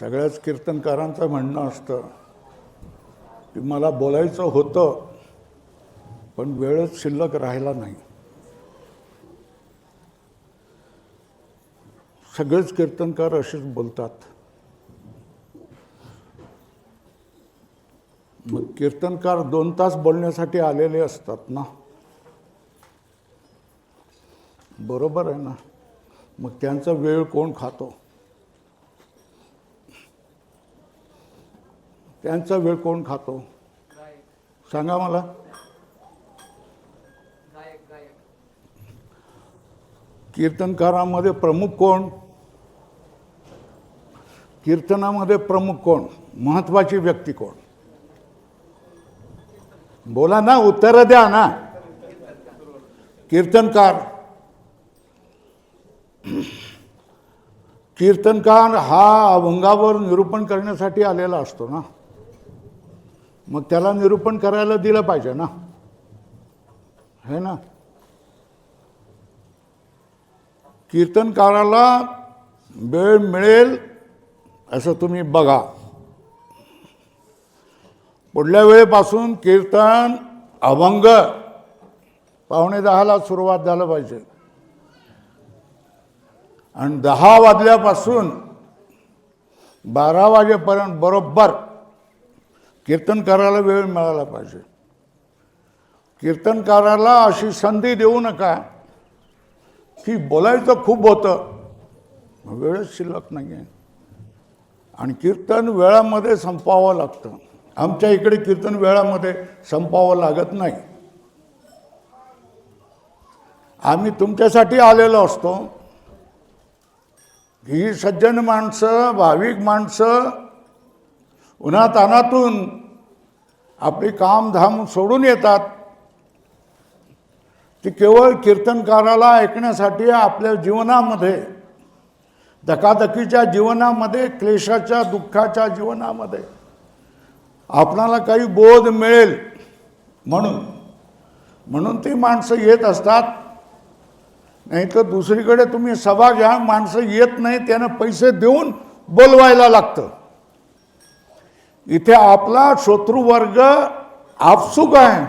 सगळ्याच कीर्तनकारांचं म्हणणं असतं की मला बोलायचं होतं पण वेळच शिल्लक राहिला नाही. सगळेच कीर्तनकार असेच बोलतात. मग कीर्तनकार दोन तास बोलण्यासाठी आलेले असतात ना? बरोबर आहे ना? मग त्यांचा वेळ कोण खातो? त्यांचा वेळ कोण खातो? सांगा मला. कीर्तनकारामध्ये प्रमुख कोण? कीर्तनामध्ये प्रमुख कोण? महत्वाची व्यक्ती कोण? बोला ना उत्तर द्या ना. कीर्तनकार. कीर्तनकार हा अभंगावर निरूपण करण्यासाठी आलेला असतो ना. मग त्याला निरूपण करायला दिलं पाहिजे ना. है ना? कीर्तनकाराला वेळ मिळेल असं तुम्ही बघा. पुढल्या वेळेपासून कीर्तन अभंग पावणे दहाला सुरुवात झालं पाहिजे. आणि दहा वाजल्यापासून बारा वाजेपर्यंत बरोबर कीर्तनकाराला वेळ मिळाला पाहिजे. कीर्तनकाराला अशी संधी देऊ नका. की बोलायचं खूप होतं. वेळच शिल्लक नाही आहे आणि कीर्तन वेळामध्ये संपावं लागतं. आमच्या इकडे कीर्तन वेळामध्ये संपावं लागत नाही. आम्ही तुमच्यासाठी आलेलो असतो. ही सज्जन माणसं भाविक माणसं उन्हातानातून आपली कामधाम सोडून येतात. ती केवळ कीर्तनकाराला ऐकण्यासाठी आपल्या जीवनामध्ये धकाधकीच्या जीवनामध्ये क्लेशाच्या दुःखाच्या जीवनामध्ये आपणाला काही बोध मिळेल म्हणून. म्हणून ती माणसं येत असतात. नाही तर दुसरीकडे तुम्ही सभा घ्या माणसं येत नाही त्यांना पैसे देऊन बोलवायला लागतं. इथे आपला शत्रुवर्ग आपसुक आहे.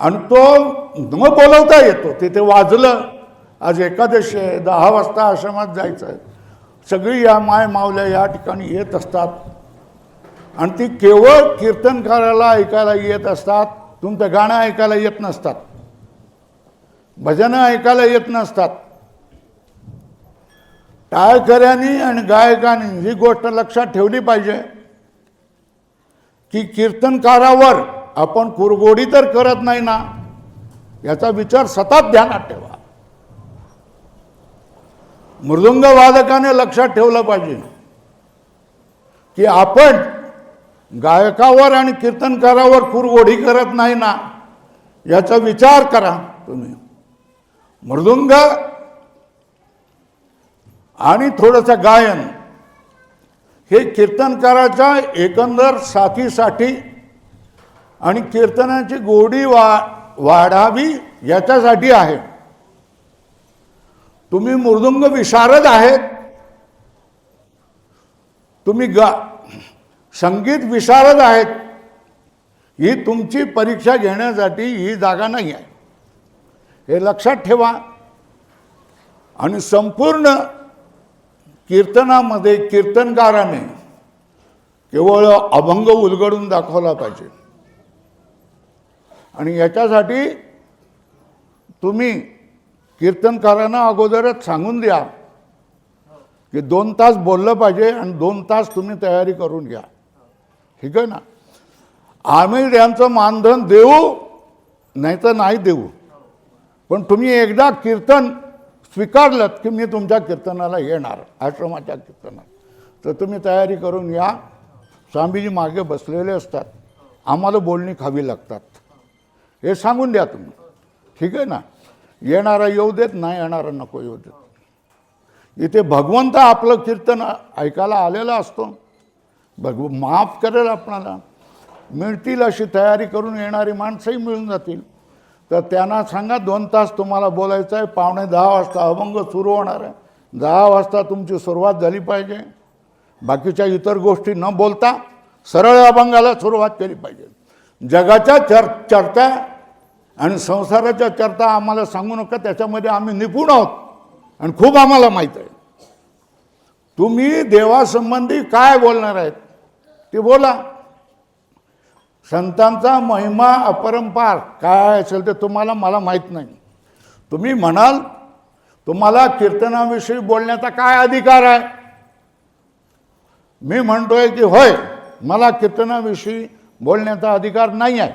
आणि तो न बोलवता येतो. तिथे वाजलं आज एकादशी आहे दहा वाजता आश्रमात जायचं आहे. सगळी या माय मावल्या या ठिकाणी येत असतात. आणि ती केवळ कीर्तनकाराला ऐकायला येत असतात. तुमचं गाणं ऐकायला येत नसतात. भजनं ऐकायला येत नसतात. टाळकऱ्यांनी आणि गायकांनी ही गोष्ट लक्षात ठेवली पाहिजे. की कीर्तनकारावर आपण कुरगोडी तर करत नाही ना याचा विचार सतत ध्यानात ठेवा. मृदुंग वादकाने लक्षात ठेवलं पाहिजे की आपण गायकावर आणि कीर्तनकारावर कुरगोडी करत नाही ना याचा विचार करा तुम्ही. मृदुंग आणि थोडंसं गायन हे कीर्तनकाराच्या एकंदर साथीसाठी आणि कीर्तनाची गोडी वा वाढावी याच्यासाठी आहे. तुम्ही मृदुंग विशारद आहेत. तुम्ही गा संगीत विशारद आहेत. ही तुमची परीक्षा घेण्यासाठी ही जागा नाही आहे. हे लक्षात ठेवा. आणि संपूर्ण कीर्तनामध्ये कीर्तनकाराने केवळ अभंग उलगडून दाखवला पाहिजे. आणि याच्यासाठी तुम्ही कीर्तनकारांना अगोदरच सांगून द्या की दोन तास बोललं पाहिजे आणि दोन तास तुम्ही तयारी करून घ्या. ठीक आहे ना? आम्ही त्यांचं मानधन देऊ नाही तर नाही देऊ. पण तुम्ही एकदा कीर्तन स्वीकारलं की मी तुमच्या कीर्तनाला येणार आश्रमाच्या कीर्तनात तर तुम्ही तयारी करून या. स्वामीजी मागे बसलेले असतात. आम्हाला बोलणी खावी लागतात. हे सांगून द्या तुम्ही. ठीक आहे ना? येणारा येऊ देत नाही येणारा नको येऊ देत. इथे भगवंत आपलं कीर्तन ऐकायला आलेला असतो. भगव माफ करेल आपणाला. मिळतील अशी तयारी करून येणारी माणसंही मिळून जातील. तर त्यांना सांगा दोन तास तुम्हाला बोलायचं आहे पावणे दहा वाजता अभंग सुरू होणार आहे. दहा वाजता तुमची सुरुवात झाली पाहिजे. बाकीच्या इतर गोष्टी न बोलता सरळ अभंगाला सुरुवात केली पाहिजे. जगाच्या चर चर्चा आणि संसाराच्या चर्चा आम्हाला सांगू नका त्याच्यामध्ये आम्ही निपुण आहोत आणि खूप आम्हाला माहीत आहे. तुम्ही देवासंबंधी काय बोलणार आहेत ते बोला. संतांचा महिमा अपरंपार काय असेल ते तुम्हाला मला माहीत नाही. तुम्ही म्हणाल तुम्हाला कीर्तनाविषयी बोलण्याचा काय अधिकार आहे? मी म्हणतोय की होय मला कीर्तनाविषयी बोलण्याचा अधिकार नाही आहे.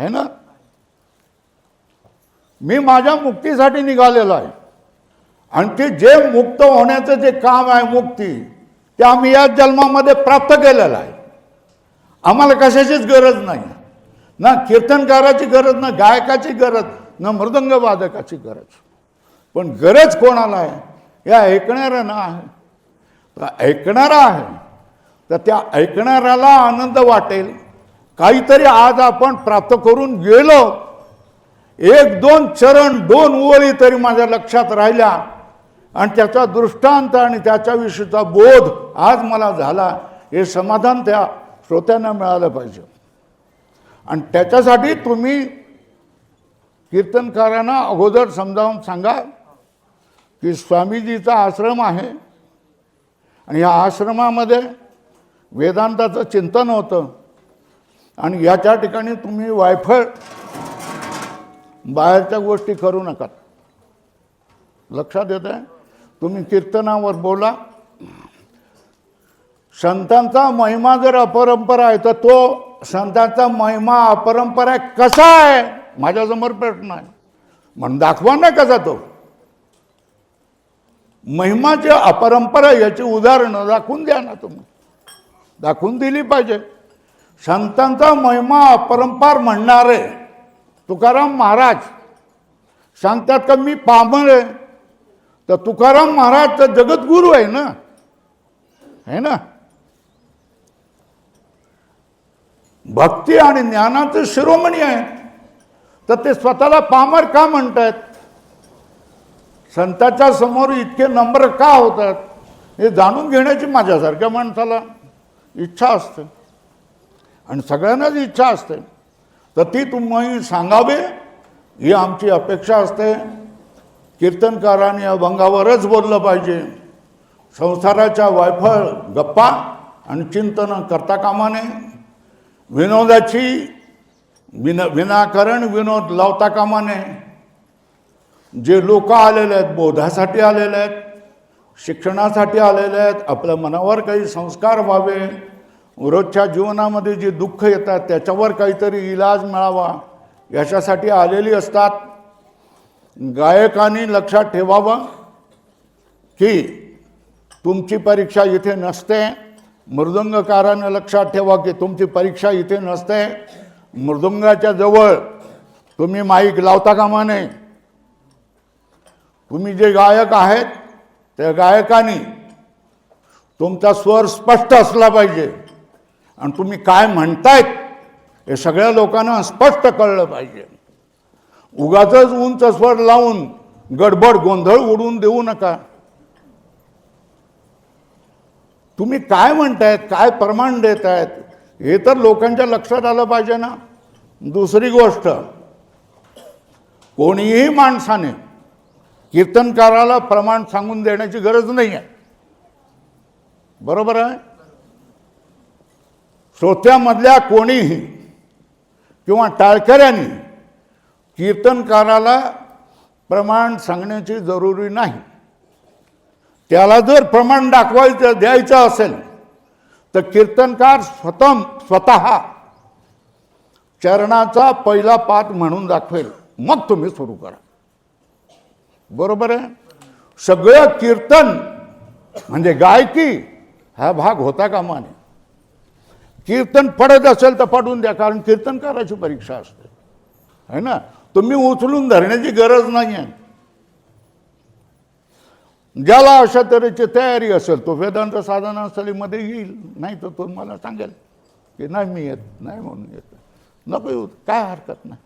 है ना? मी माझ्या मुक्तीसाठी निघालेलो आहे. आणि ते जे मुक्त होण्याचं जे काम आहे मुक्ती ते आम्ही या जन्मामध्ये प्राप्त केलेलं आहे. आम्हाला कशाचीच गरज नाही. ना कीर्तनकाराची गरज ना गायकाची गरज ना मृदंगवादकाची गरज. पण गरज कोणाला आहे? या ऐकणाऱ्यांना आहे. तर ऐकणारा आहे. तर त्या ऐकणाऱ्याला आनंद वाटेल. काहीतरी आज आपण प्राप्त करून गेलो. एक दोन चरण दोन ओळी तरी माझ्या लक्षात राहिल्या. आणि त्याचा दृष्टांत आणि त्याच्याविषयीचा बोध आज मला झाला. हे समाधान त्या श्रोत्यांना मिळालं पाहिजे. आणि त्याच्यासाठी तुम्ही कीर्तनकारांना अगोदर समजावून सांगा की स्वामीजीचा आश्रम आहे. आणि या आश्रमामध्ये वेदांताचं चिंतन होतं. आणि याच्या ठिकाणी तुम्ही वायफळ बाहेरच्या गोष्टी करू नका. लक्षात येत आहे तुम्ही कीर्तनावर बोला. संतांचा महिमा जर अपरंपरा आहे तर तो संतांचा महिमा अपरंपरा कसा आहे? माझ्यासमोर प्रश्न आहे. म्हणून दाखवा ना कसा तो. महिमाची अपरंपरा याची उदाहरणं दाखवून द्या ना तुम्ही. दाखवून दिली पाहिजे. संतांचा महिमा अपरंपार म्हणणारे तुकाराम महाराज सांगतात का मी पामर आहे? तर तुकाराम महाराज तर जगद्गुरू आहे ना? है ना? भक्ती आणि ज्ञानाचं शिरोमणी आहे तर ते स्वतःला पामर का म्हणतात संताच्या समोर इतके नंबर का होतात? हे जाणून घेण्याची माझ्यासारख्या माणसाला इच्छा असते. आणि सगळ्यांनाच इच्छा असते. तर ती तुम्ही सांगावे ही आमची अपेक्षा असते. कीर्तनकारांनी अभंगावरच बोललं पाहिजे. संसाराच्या वायफळ गप्पा आणि चिंतन करता कामा नये. विनोदाची विन विनाकारण विनोद लावता कामा नये. जे लोक आलेले आहेत बोधासाठी आलेले आहेत शिक्षणासाठी आलेले आहेत आपल्या मनावर काही संस्कार व्हावे रोजच्या जीवनामध्ये जे दुःख येतात त्याच्यावर काहीतरी इलाज मिळावा याच्यासाठी आलेली असतात. गायकांनी लक्षात ठेवावं की तुमची परीक्षा इथे नसते. मृदंगकारानं लक्षात ठेवा की तुमची परीक्षा इथे नसते. मृदंगाच्या जवळ तुम्ही माईक लावता कामा नये. तुम्ही जे गायक आहेत त्या गायकांनी तुमचा स्वर स्पष्ट असला पाहिजे. आणि तुम्ही काय म्हणतायत हे सगळ्या लोकांना स्पष्ट कळलं पाहिजे. उगाच उंच स्वर लावून गडबड गोंधळ उडवून देऊ नका. तुम्ही काय म्हणतायत काय प्रमाण देत आहेत हे तर लोकांच्या लक्षात आलं पाहिजे ना. दुसरी गोष्ट कोणीही माणसाने कीर्तनकाराला प्रमाण सांगून देण्याची गरज नाही आहे बरोबर आहे? श्रोत्यामधल्या कोणीही किंवा टाळकऱ्यांनी कीर्तनकाराला प्रमाण सांगण्याची जरुरी नाही. त्याला जर प्रमाण दाखवायचं द्यायचं असेल तर कीर्तनकार स्वतः स्वतः चरणाचा पहिला पाठ म्हणून दाखवेल. मग तुम्ही सुरू करा. बरोबर आहे? सगळं कीर्तन म्हणजे गायकी हा भाग होता कामा नये कीर्तन पडत असेल तर पडून द्या कारण कीर्तनकाराची परीक्षा असते. है ना? तुम्ही उचलून धरण्याची गरज नाही आहे ज्याला अशा तऱ्हेची तयारी असेल तो वेदांत साधनास्थलीमध्ये येईल. नाही तर तो मला सांगेल की नाही मी येत नाही म्हणून येत. नको येऊ काय हरकत नाही.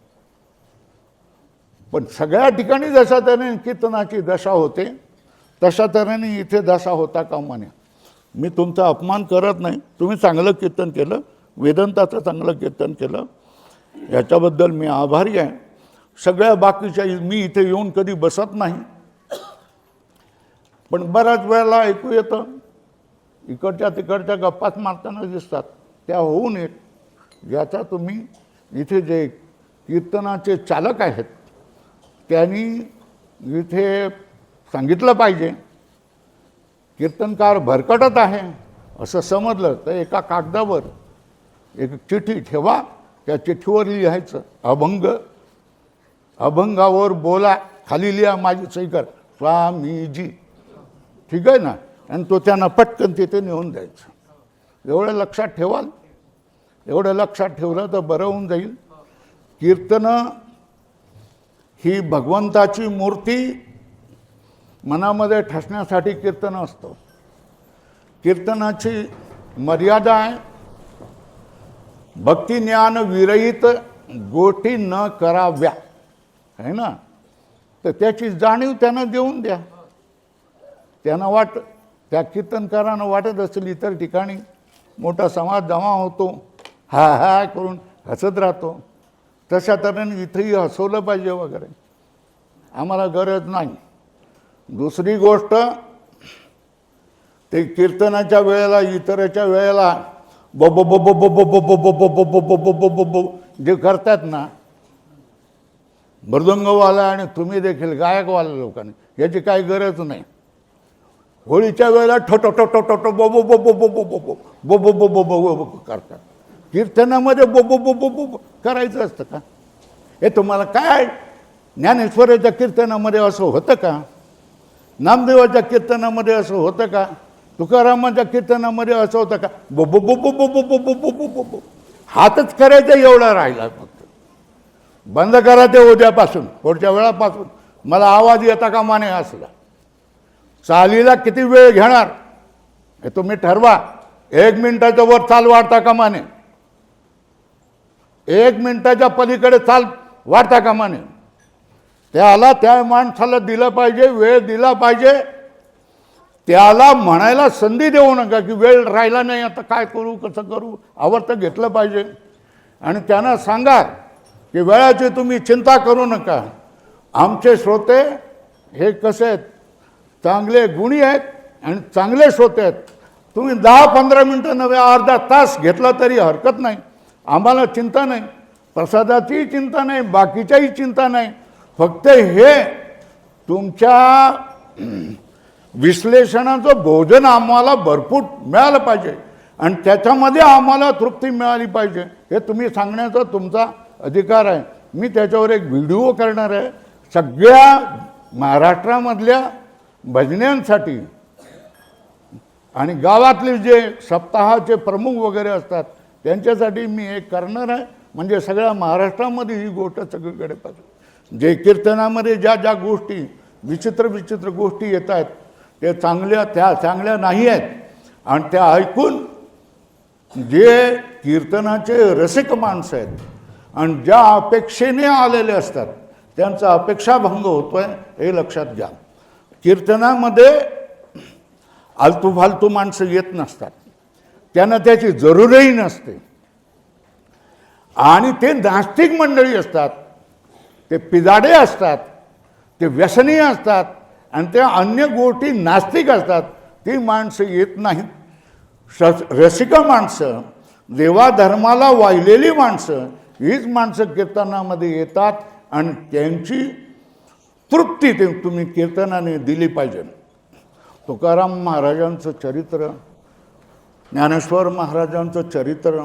पण सगळ्या ठिकाणी जशा तऱ्हेने कीर्तनाची दशा होते तशा तऱ्हेने इथे दशा होता का म्हणे मी तुमचा अपमान करत नाही. तुम्ही चांगलं कीर्तन केलं वेदांताचं चांगलं कीर्तन केलं. याच्याबद्दल मी आभारी आहे. सगळ्या बाकीच्या मी इथे येऊन कधी बसत नाही. पण बऱ्याच वेळेला ऐकू येतं. इकडच्या तिकडच्या गप्पाच मारताना दिसतात. त्या होऊ नयेत ज्याचा तुम्ही इथे जे कीर्तनाचे चालक आहेत त्यांनी इथे सांगितलं पाहिजे कीर्तनकार भरकटत आहे असं समजलं तर एका कागदावर एक चिठ्ठी ठेवा त्या चिठ्ठीवर लिहायचं अभंग. अभंगावर बोला खाली लिहा माझी सही कर. स्वामीजी. ठीक आहे. ना आणि तो त्यांना पटकन तिथे नेऊन द्यायचं. एवढं लक्षात ठेवाल? एवढं लक्षात ठेवलं तर बरं होऊन जाईल. कीर्तनं ही भगवंताची मूर्ती मनामध्ये ठसण्यासाठी कीर्तन असतं. कीर्तनाची मर्यादा आहे. भक्ती ज्ञान विरहित गोष्टी न कराव्या. आहे ना? तर त्याची जाणीव त्यांना देऊन द्या. त्यांना वाट त्या कीर्तनकारांना वाटत असेल इतर ठिकाणी मोठा समाज जमा होतो हा हा करून हसत राहतो तशा तऱ्हेने इथंही हसवलं पाहिजे वगैरे आम्हाला गरज नाही दुसरी गोष्ट ते कीर्तनाच्या वेळेला इतराच्या वेळेला बब बो जे करतात ना मृदंगवाला आणि तुम्ही देखील गायकवाला लोकांनी याची काही गरज नाही होळीच्या वेळेला ठोटो ठोटो ठोटो बोबो बो बो बो बो बो बो करतात कीर्तनामध्ये बो बो बो बो बो करायचं असतं का हे तुम्हाला काय ज्ञानेश्वराच्या कीर्तनामध्ये असं होतं का नामदेवाच्या कीर्तनामध्ये असं होतं का तुकारामाच्या कीर्तनामध्ये असं होतं का बोबो बोबो बोबो बोबो बोबो बोबो हातच करायचा एवढा राहिला फक्त बंद करा ते उद्यापासून पुढच्या वेळापासून मला आवाज येता का माने असला चालीला किती वेळ घेणार? हे तुम्ही ठरवा. एक मिनिटाच्या वर चाल वाढता का माने एक मिनिटाच्या पलीकडे चाल वाढता का माने त्याला त्या माणसाला दिलं पाहिजे वेळ दिला पाहिजे. त्याला म्हणायला संधी देऊ नका की वेळ राहिला नाही आता काय करू कसं करू? आवडतं घेतलं पाहिजे. आणि त्यांना सांगा की वेळाची तुम्ही चिंता करू नका. आमचे श्रोते हे कसे आहेत? चांगले गुणी आहेत आणि चांगले श्रोते आहेत. तुम्ही दहा पंधरा मिनटं नव्हे अर्धा तास घेतला तरी हरकत नाही. आम्हाला चिंता नाही. प्रसादाचीही चिंता नाही बाकीच्याही चिंता नाही. फक्त हे तुमच्या विश्लेषणाचं भोजन आम्हाला भरपूर मिळालं पाहिजे. आणि त्याच्यामध्ये आम्हाला तृप्ती मिळाली पाहिजे. हे तुम्ही सांगण्याचा तुमचा अधिकार आहे. मी त्याच्यावर एक व्हिडिओ करणार आहे. सगळ्या महाराष्ट्रामधल्या भजन्यांसाठी आणि गावातले जे सप्ताहाचे प्रमुख वगैरे असतात त्यांच्यासाठी मी एक करणार आहे. म्हणजे सगळ्या महाराष्ट्रामध्ये ही गोष्ट सगळीकडे पाहिजे जे कीर्तनामध्ये ज्या ज्या गोष्टी विचित्र विचित्र गोष्टी येत आहेत ते चांगल्या त्या चांगल्या नाही आहेत. आणि त्या ऐकून जे कीर्तनाचे रसिक माणसं आहेत आणि ज्या अपेक्षेने आलेले असतात त्यांचा अपेक्षाभंग आहे हे लक्षात घ्या. कीर्तनामध्ये आलतू फालतू माणसं येत नसतात. त्यांना त्याची जरूरही नसते. आणि ते नास्तिक मंडळी असतात. ते पिजाडे असतात. ते व्यसनीय असतात. आणि ते अन्य गोष्टी नास्तिक असतात. ती माणसं येत नाहीत. रसिका माणसं देवाधर्माला वाहिलेली माणसं हीच माणसं कीर्तनामध्ये येतात. आणि त्यांची तृप्ती ते तुम्ही कीर्तनाने दिली पाहिजे. तुकाराम महाराजांचं चरित्र ज्ञानेश्वर महाराजांचं चरित्र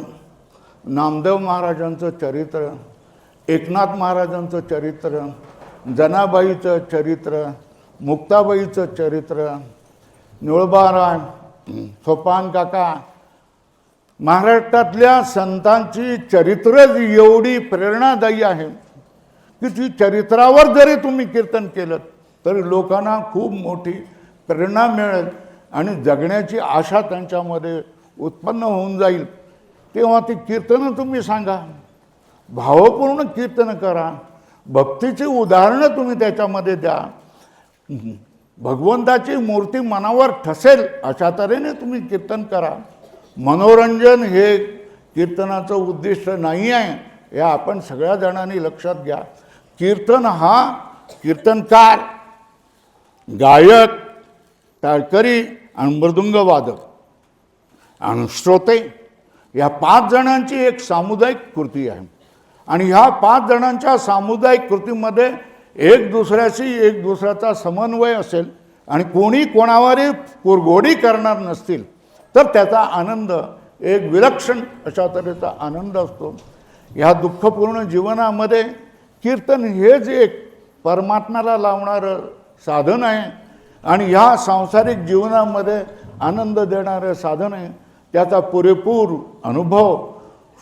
नामदेव महाराजांचं चरित्र एकनाथ महाराजांचं चरित्र जनाबाईचं चरित्र मुक्ताबाईचं चरित्र निळबाराय सोपान काका महाराष्ट्रातल्या संतांची चरित्र एवढी प्रेरणादायी आहे. की चरित्रावर जरी तुम्ही कीर्तन केलं तरी लोकांना खूप मोठी प्रेरणा मिळेल आणि जगण्याची आशा त्यांच्यामध्ये उत्पन्न होऊन जाईल. तेव्हा ती कीर्तनं तुम्ही सांगा. भावपूर्ण कीर्तन करा. भक्तीची उदाहरणं तुम्ही त्याच्यामध्ये द्या. भगवंताची मूर्ती मनावर ठसेल अशा तऱ्हेने तुम्ही कीर्तन करा. मनोरंजन हे कीर्तनाचं उद्दिष्ट नाही आहे हे आपण सगळ्या जणांनी लक्षात घ्या. कीर्तन हा कीर्तनकार गायक टाळकरी आणि मृदुंगवादक आणि श्रोते या पाच जणांची एक सामुदायिक कृती आहे. आणि ह्या पाच जणांच्या सामुदायिक कृतीमध्ये एक दुसऱ्याशी एक दुसऱ्याचा समन्वय असेल आणि कोणी कोणावरही कुरघोडी करणार नसतील तर त्याचा आनंद एक विलक्षण अशा तऱ्हेचा आनंद असतो. ह्या दुःखपूर्ण जीवनामध्ये कीर्तन हेच एक परमात्म्याला लावणारं साधन आहे आणि ह्या सांसारिक जीवनामध्ये आनंद देणारं साधन आहे त्याचा पुरेपूर अनुभव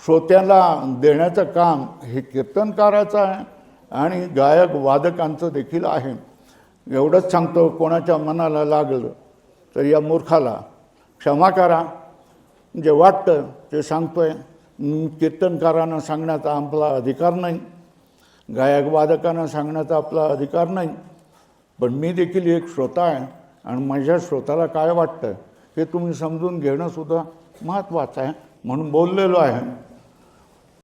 श्रोत्याला देण्याचं काम हे कीर्तनकाराचं आहे आणि गायक वादकांचं देखील आहे. एवढंच सांगतो कोणाच्या मनाला लागलं तर या मूर्खाला क्षमा करा. जे वाटतं ते सांगतोय. कीर्तनकारांना सांगण्याचा आपला अधिकार नाही. गायक वादकांना सांगण्याचा आपला अधिकार नाही. पण मी देखील एक श्रोता आहे आणि माझ्या श्रोताला काय वाटतं हे तुम्ही समजून घेणंसुद्धा महत्त्वाचं आहे म्हणून बोललेलो आहे.